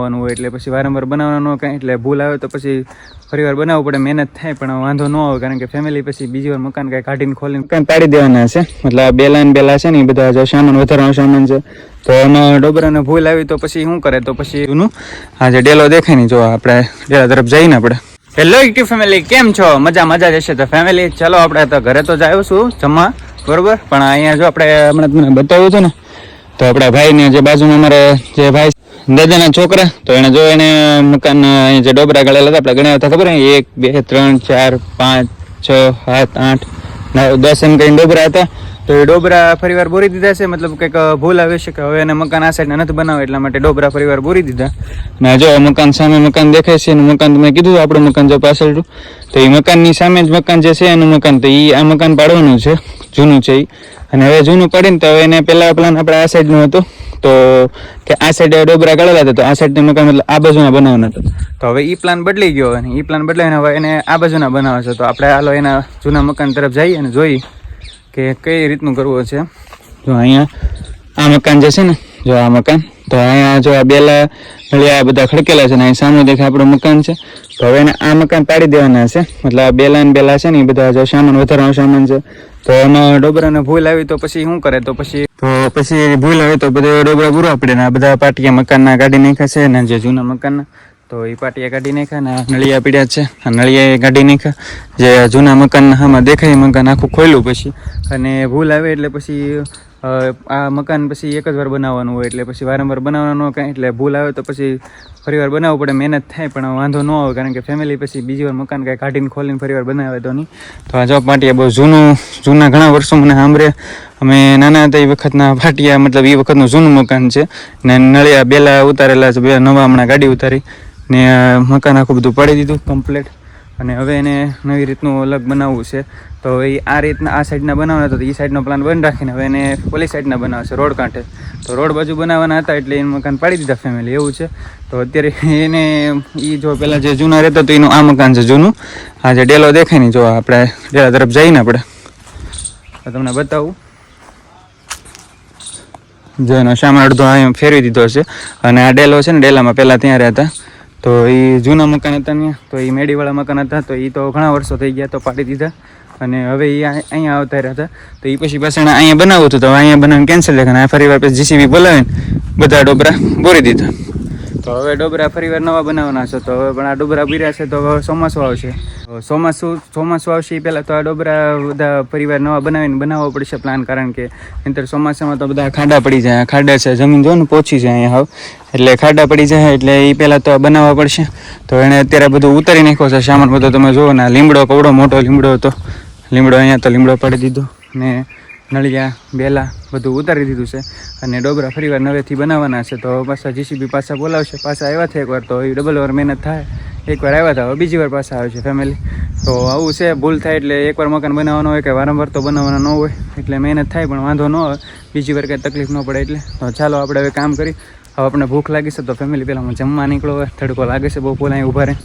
બનાવવાનું હોય એટલે પછી વારંવાર બનાવવાનું કાંઈ. એટલે ભૂલ આવે તો પછી ફરીવાર બનાવવું પડે, મહેનત થાય પણ વાંધો ન આવે કારણ કે ફેમિલી પછી બીજી વાર મકાન કાંઈ કાઢીને ખોલીને મકાન પાડી દેવાના છે. મતલબ બે બેલા ને બેલા છે ને એ બધા જો સામાન, વધારાનો સામાન છે. તો એમાં ડોબરાને ભૂલ આવી તો પછી શું કરે? તો પછી એનું હા જે ડેલો દેખાય ને જો આપણે ડેલા તરફ જઈને આપણે. હેલો એક્ટિવ ફેમિલી કેમ છો? મજા મજા જશે તો ફેમિલી ચલો આપણે તો ઘરે તો જાય છું જમવા, બરોબર? પણ અહીંયા જો આપણે હમણાં તમને બતાવ્યું છે ને, તો આપણા ભાઈને જે બાજુમાં અમારે જે ભાઈ દાદાના છોકરા, તો એને જો એને મકાન જે ડોબરા ગળેલા હતા, આપણે ગણ્યા હતા, ખબર એક, બે, ત્રણ, ચાર, પાંચ, છ, સાત, આઠ, નવ, દસ એમ કઈ ડોબરા હતા. તો એ ડોબરા ફરીવાર બોરી દીધા છે. મતલબ કંઈક ભૂલ આવી છે કે હવે એને મકાન આ સાઈડના નથી બનાવે એટલા માટે ડોબરા ફરીવાર બોરી દીધા. ને જો મકાન સામે મકાન દેખાય છે, એનું મકાન મેં કીધું, આપણું મકાન જો પાછળ તો એ મકાનની સામે જ મકાન જે છે, એનું મકાન તો એ આ મકાન પાડવાનું છે, જૂનું છે એ અને હવે જૂનું પડીને તો હવે એને પહેલા પ્લાન આપણે આ સાઈડનું હતું. તો કે આ સાઈડ ડોબરા કાઢેલા હતા, તો આ સાઈડનું મકાન મતલબ આ બાજુના બનાવવાના હતા. તો હવે એ પ્લાન બદલી ગયો અને એ પ્લાન બદલાઈને હવે એને આ બાજુના બનાવે છે. તો આપણે હાલો એના જૂના મકાન તરફ જઈએ અને જોઈએ. કે કઈ રીતનું કરવું છે જો અહીંયા આ મકાન જે છે ને, જો આ મકાન, તો અહીંયા જો આ બેલા નળિયા બધા ખડકેલા છે ને, અહીં સામે દેખાય આપણું મકાન છે. તો હવે એને આ મકાન પાડી દેવાના છે. મતલબ આ બેલા ને બેલા છે ને, એ બધા જો સામાન, વધારાનો સામાન છે. તો એમાં ડોબરાને ભૂલ આવી તો પછી શું કરે? તો પછી તો પછી ભૂલ આવે તો બધા ડોબરા પૂરા પડે ને, આ બધા પાટિયા મકાનના કાઢી નાખ્યા છે ને, જે જૂના મકાનના. તો એ પાટિયા કાઢી નાખ્યા ને નળિયા પીડ્યા છે. નળિયા કાઢી નાખ્યા. જે જૂના મકાન હામાં દેખાય મકાન આખું ખોલ્યું પછી. અને ભૂલ આવે એટલે પછી આ મકાન પછી એક જ વાર બનાવવાનું હોય એટલે પછી વારંવાર બનાવવાનું કાંઈ. એટલે ભૂલ આવે તો પછી ફરીવાર બનાવવું પડે. મહેનત થાય પણ વાંધો ન આવે કારણ કે ફેમિલી પછી બીજી વાર મકાન કાંઈ કાઢીને ખોલીને ફરીવાર બનાવે તો નહીં. તો આ જો પાટિયા બહુ જૂનું, જૂના ઘણા વર્ષો મને સાંભળે અમે નાના હતા એ વખતના પાટિયા, મતલબ એ વખતનું જૂનું મકાન છે. ને નળિયા બેલા ઉતારેલા છે, બે નવા હમણાં ગાડી ઉતારી. ને મકાન આખું બધું પાડી દીધું કમ્પ્લીટ અને હવે એને નવી રીતનું અલગ બનાવવું છે. તો એ આ રીતના આ સાઈડના બનાવવાના તો એ સાઈડનો પ્લાન બંધ રાખીને હવે એને પોલી સાઈડના બનાવશે, રોડ કાંઠે. તો રોડ બાજુ બનાવવાના હતા એટલે એ મકાન પાડી દીધા ફેમિલી એવું છે. તો અત્યારે એને એ જો પહેલાં જે જૂના રહેતા તો એનું આ મકાન છે જૂનું. આ જે ડેલો દેખાય ને, જો આપણે ડેલા તરફ જઈને આપણે. તમને બતાવું. જો એનો સામાન અડધો ફેરવી દીધો છે. અને આ ડેલો છે ને, ડેલામાં પહેલાં ત્યાં રહેતા. તો એ જૂના મકાન હતા ત્યાં તો એ મેડીવાળા મકાન હતા, તો એ તો ઘણા વર્ષો થઈ ગયા તો પાડી દીધા. અને હવે એ અહીંયા આવતા રહ્યા હતા. તો એ પછી પાછળ અહીંયા બનાવવું હતું તો અહીંયા બનાવીને કેન્સલ થાય. ફરી વાર પછી જીસીબી બોલાવીને બધા ડોબરા બોરી દીધા. તો હવે ડોબરા ફરીવાર નવા બનાવવાના છે. તો હવે પણ આ ડોબરા બીરા છે તો હવે ચોમાસું આવશે. ચોમાસું ચોમાસું આવશે એ પહેલાં તો આ ડોબરા બધા પરિવાર નવા બનાવીને બનાવવો પડશે પ્લાન કારણ કે નહીંતર ચોમાસામાં તો બધા ખાડા પડી જાય. ખાડા છે, જમીન જો ને પોચી જાય અહીંયા હાવ. એટલે ખાડા પડી જાય, એટલે એ પહેલાં તો બનાવવા પડશે. તો એણે અત્યારે બધું ઉતારી નાખ્યો છે. સામાન બધો તમે જુઓ ને લીમડો, કવડો મોટો લીમડો હતો. લીમડો અહીંયા તો લીમડો પાડી દીધો. ને નળિયા બેલા બધું ઉતારી દીધું છે અને ડોબરા ફરીવાર નવેથી બનાવવાના છે. તો પાછા જીસીબી પાછા બોલાવશે. પાછા આવ્યા છે એકવાર તો એ ડબલ વાર મહેનત થાય. એકવાર આવ્યા હતા હવે બીજી વાર પાછા આવે છે ફેમિલી તો આવું છે, ભૂલ થાય એટલે એકવાર મકાન બનાવવાનું હોય કે વારંવાર તો બનાવવાનું ન હોય એટલે મહેનત થાય પણ વાંધો ન આવે. બીજી વાર કંઈ તકલીફ ન પડે એટલે. તો ચાલો આપણે હવે કામ કરી. હવે આપણે ભૂખ લાગી છે તો ફેમિલી પહેલાં હું જમવા નીકળો. હોય તડકો લાગે છે, બહુ પોલાય ઊભા રહે.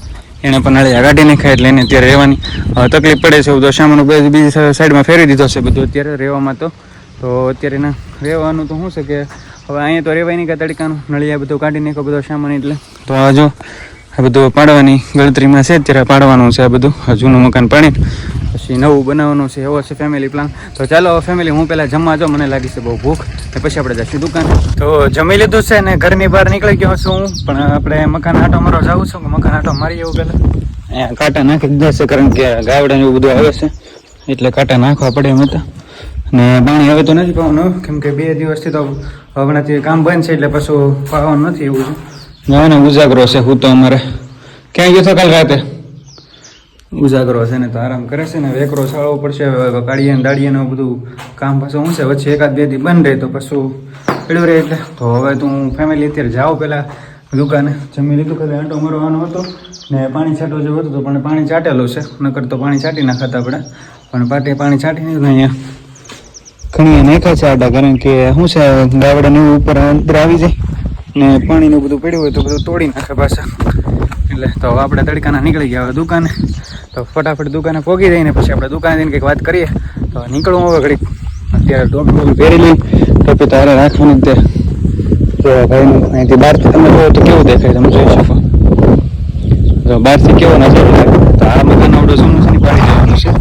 એને પણ નળિયા નહીં નાખાય એટલે એને અત્યારે રહેવાની. તકલીફ પડે છે બધો સામાન બે- બીજી સાઈડમાં ફેરવી દીધો છે બધું અત્યારે રહેવામાં તો. તો અત્યારે એના રહેવાનું તો શું છે કે હવે અહીંયા તો રહેવાય નહીં કે તડકાનું. નળિયા બધું કાઢી નાખો બધો સામાન એટલે. તો આ આ બધું પાડવાની ગણતરીમાં છે, અત્યારે પાડવાનું છે આ બધું. જૂનું મકાન પાડીને. પછી નવું બનાવવાનું છે, એવો છે ફેમિલી પ્લાન તો ચાલો ફેમિલી હું પહેલાં જમવા જાઉં, મને લાગી છે બહુ ભૂખ. ને પછી આપણે જઈશું દુકાન. તો જમી લીધું છે ને ઘરની બહાર નીકળી ગયો છું હું. પણ આપણે મકાન આટો મારો જાઉં છું મકાન આટો મારી એવું પહેલાં. અહીંયા કાંટા નાખી દીધા છે, કારણ કે ગાવડા એવું બધું આવે છે. એટલે કાંટા નાખવા પડે એમ હતા. ને પાણી હવે તો નથી પાવાનું, કેમ કે બે દિવસથી તો હમણાંથી કામ બંધ છે, એટલે પાછું પાવાનું નથી એવું છે. ના ઉજાગરો છે, હું તો અમારે. ક્યાં ગયો હતો કાલ રાતે? ઉજાગરો છે ને તો આરામ કરે છે ને વેકરો સાળવો પડશે, હવે દાડીએ ને બધું કામ પાછું હું છે, વચ્ચે એકાદ બેથી બંધ રહે તો પાછું પડ્યું રહે એટલે. તો હવે તો ફેમિલી અત્યારે જાઉં પહેલાં દુકાને. જમી લીધું, ખાલી આંટો મરવાનો હતો ને પાણી છાંટો જેવો હતું પણ પાણી છાંટેલું છે, નકર તો પાણી છાંટી નાખતા આપણે. પણ પાટે પાણી છાંટી નહીં અહીંયા ઘણી નાખ્યા છે આડા કારણ કે શું છે ગાવડાને ઉપર અંદર આવી જાય ને પાણીનું બધું પડ્યું હોય તો બધું તોડી નાખે પાછા. એટલે તો આપણે તડકાના નીકળી ગયા હવે દુકાને. તો ફટાફટ દુકાને પોગી જઈને પછી આપણે દુકાને જઈને કંઈક વાત કરીએ. તો નીકળવું હવે ઘડીક. અત્યારે ટોપી બોપી પહેરી લઈ ટોપી તારે રાખવાની તે. જો ભાઈનું અહીંથી બહારથી તમે જુઓ તો કેવું દેખાય તમે જોઈ શકો. જો બહારથી કેવો નજર લાગે. તો આ મકાન આવડો જૂનું છે પાડી દેવાનું છે.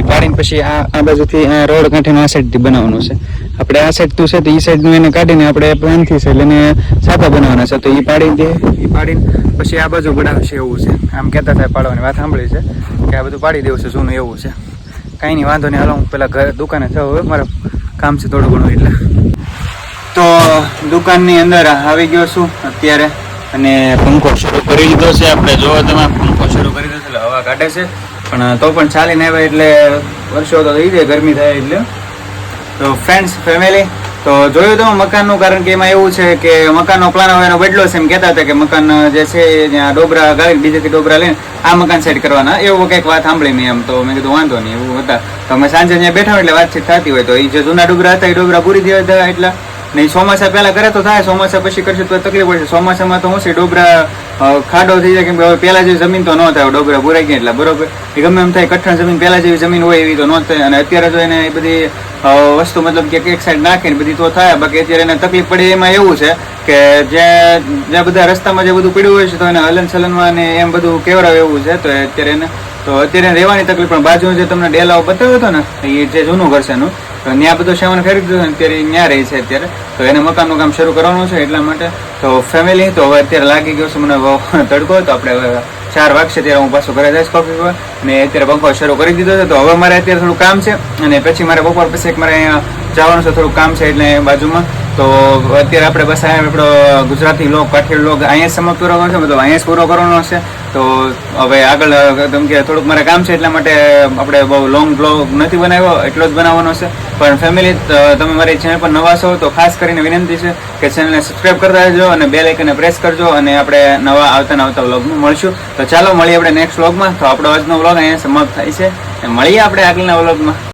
એ પાડીને પછી આ આ બાજુથી આ રોડ કાંઠીને આ સાઈડથી બનાવવાનું છે. આપણે આ સાઈડ તું છે તો એ સાઈડનું એને કાઢીને આપણે પ્લાનથી છે એટલે સાપા બનાવવાના છે. તો એ પાડી દે. એ પાડીને પછી આ બાજુ બનાવશે એવું છે. આમ કહેતા થાય પાડવાની વાત સાંભળી છે કે આ બધું પાડી દેવું છે, જૂનું એવું છે. કાંઈ નહીં, વાંધો નહીં, હાલો હું પેલા ઘર દુકાને થયો હવે. મારા કામ છે થોડું ઘણું એટલે. તો દુકાનની અંદર આવી ગયો છું અત્યારે અને પંખો શરૂ કરી દીધો છે. આપણે જોવો તમે, પંખો શરૂ કરી દીધો છે, એટલે હવા કાઢે છે. પણ તો પણ ચાલીને આવે એટલે વર્ષો તો થઈ જાય, ગરમી થાય એટલે. તો ફ્રેન્ડ્સ ફેમિલી તો જોયું તમે મકાનનું? કારણ કે એમાં એવું છે કે મકાનનો પ્લાન હવે એનો બદલો છે એમ કહેતા હતા કે મકાન જે છે ત્યાં ડોબરા ગાળી બીજેથી ડોબરા લઈને આ મકાન સેટ કરવાના. એવું કંઈક વાત સાંભળી મેં એમ, તો મેં કીધું વાંધો નહીં, એવું હતા. તો અમે સાંજે ત્યાં બેઠા એટલે વાતચીત થતી હોય તો એ જે જૂના ડોબરા હતા એ ડોબરા પૂરી દેવા હતા એટલે. નહીં ચોમાસા પહેલાં કરે તો થાય, ચોમાસા પછી કરશે તો તકલીફ પડશે. ચોમાસામાં તો હું છે, ડોબરા ખાડો થઈ જાય, કેમ કે હવે પહેલા જેવી જમીન તો ન થાય ડોગરા ભૂરાઈ ગયા એટલે બરોબર. એ ગમે એમ થાય, કઠણ જમીન, પહેલા જેવી જમીન હોય એવી તો ન થાય. અને અત્યારે તો એને એ બધી વસ્તુ મતલબ કે એક સાઈડ નાખીને બધી તો થાય, બાકી અત્યારે એને તકલીફ પડે એમાં એવું છે કે જ્યાં જ્યાં બધા રસ્તામાં જે બધું પડ્યું હોય છે, તો એને હલન ચલનમાં ને એમ બધું કેવડાવે એવું છે. તો અત્યારે એને, તો અત્યારે રહેવાની તકલીફ, પણ બાજુ જે તમને ડેલાઓ બતાવ્યો હતો ને, એ જે જૂનું ઘર છે એનું તો ત્યાં બધો સામાન ખરીદ્યો છે ને અત્યારે ત્યાં રહે છે અત્યારે. તો એને મકાનનું કામ શરૂ કરવાનું છે એટલા માટે. તો ફેમિલી તો હવે અત્યારે લાગી ગયો છે મને તડકો તો આપણે ચાર વાગશે ત્યારે હું પાછો ઘરે જઈશ કોફી પર. અને અત્યારે પંખો શરૂ કરી દીધો છે. તો હવે મારે અત્યારે થોડું કામ છે. અને પછી મારે બપોર પછી એક મારે અહીંયા જવાનું છે થોડું કામ છે એટલે બાજુમાં. તો અત્યારે આપણે બસ અહીંયા આપણો ગુજરાતી લોક, કાઠિયાવાડી લોક અહીંયા સમાપ્ત પૂરો કરવાનો છે. મતલબ અહીંયા જ પૂરો કરવાનો છે. તો હવે આગળ કેમ કે થોડુંક મારે કામ છે, એટલા માટે આપણે બહુ લોંગ બ્લોગ નથી બનાવ્યો, એટલો જ બનાવવાનો છે. પણ ફેમિલી તમે મારી ચેનલ પર નવા છો, તો ખાસ કરીને વિનંતી છે કે ચેનલને સબસ્ક્રાઇબ કરતા રહેજો અને બે લાઇકને પ્રેસ કરજો અને આપણે નવા આવતા આવતા વ્લોગમાં મળશું. તો ચાલો, મળીએ આપણે નેક્સ્ટ વ્લોગમાં તો આપણો આજનો વ્લોગ અહીંયા સમાપ્ત થાય છે. મળીએ આપણે આગળના વ્લોગમાં